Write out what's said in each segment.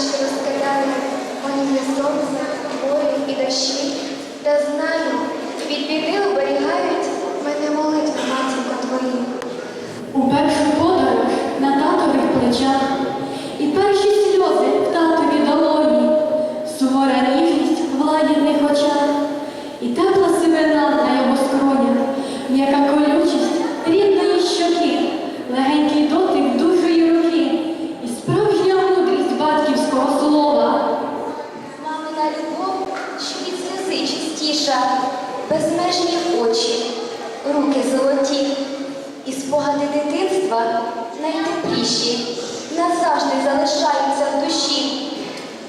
наші розкидали, вони є сонце, море і дощі. Та знаю, від біди оберігають мене молитви, матінко твої. У першу подорож на татових плечах і перші сльози в татові долоні, сувора ніжність в лагідних очах, і тепла сивина на його скронях, м'яка чистіша, безмежні очі, руки золоті, і спогади дитинства найтепліші, назавжди залишаються в душі.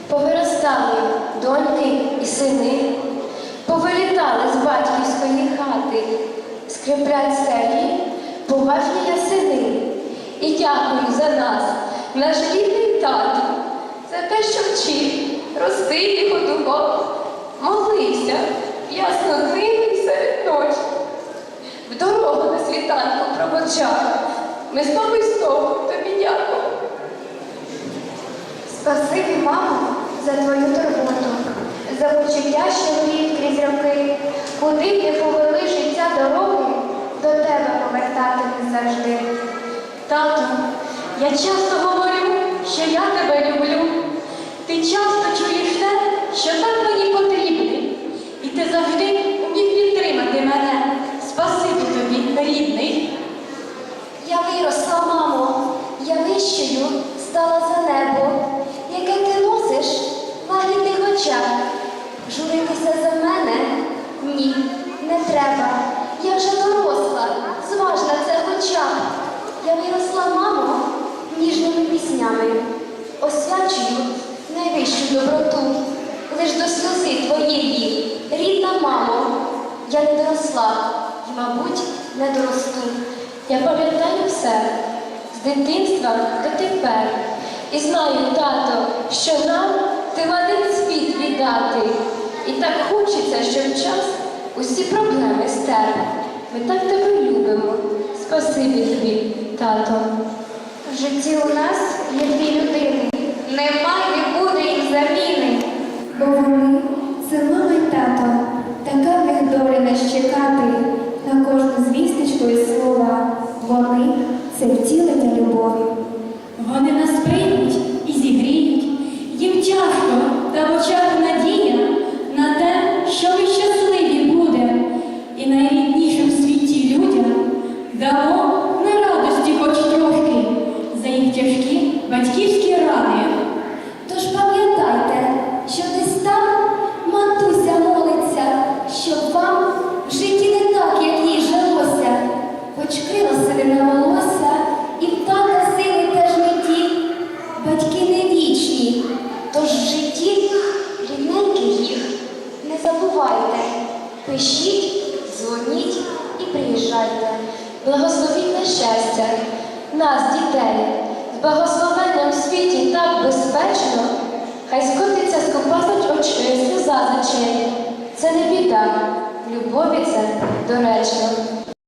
Повиростали доньки і сини, повилітали з батьківської хати, скриплять старі, поважні ясини. І дякую за нас, наш рідний тату, за те, що вчив, ростив і годував, молився, ясно днини серед ночі. В дорогу на світанку проводжав. Ми знову і знову тобі дякую. Спасибі, мамо, за твою турботу, за почуття, що горів крізь роки, куди б не повели життя дороги, до тебе повертатиму завжди. Тату, я часто вищою стала за небо, яке ти носиш лагідних очах. Журитися за мене? Ні, не треба. Я вже доросла, зважна це хоча. Я виросла, мамо, ніжними піснями. Освячую найвищу доброту, лиш до сльози твоєї, рідна мамо. Я не доросла і, мабуть, не доросту. Я пам'ятаю все з дитинства до тепер. І знаю, тато, що нам ти ладен світ віддати. І так хочеться, щоб час усі проблеми стер. Ми так тебе любимо. Спасибі тобі, тато. В житті у нас є дві людини. Немає і буде їх заміни. Бо вони це мама й тато, така в них доля нас чекати на кожну звісточку і слова. Вони це втілення любові. Вони нас приймуть і зігріють. Їм тяжко, та в очах надія на те, що ми щасливі будемо. І найріднішим в світі людям дамо на радості хоч трохи за їх тяжкі батьківські рани. Тож пам'ятайте, що десь там Пишіть, дзвоніть і приїжджайте. Благословіть на щастя, нас, дітей, в світі так безпечно, хай скотиться скопасить очі, сльоза з. Це не біда, в любові це доречно.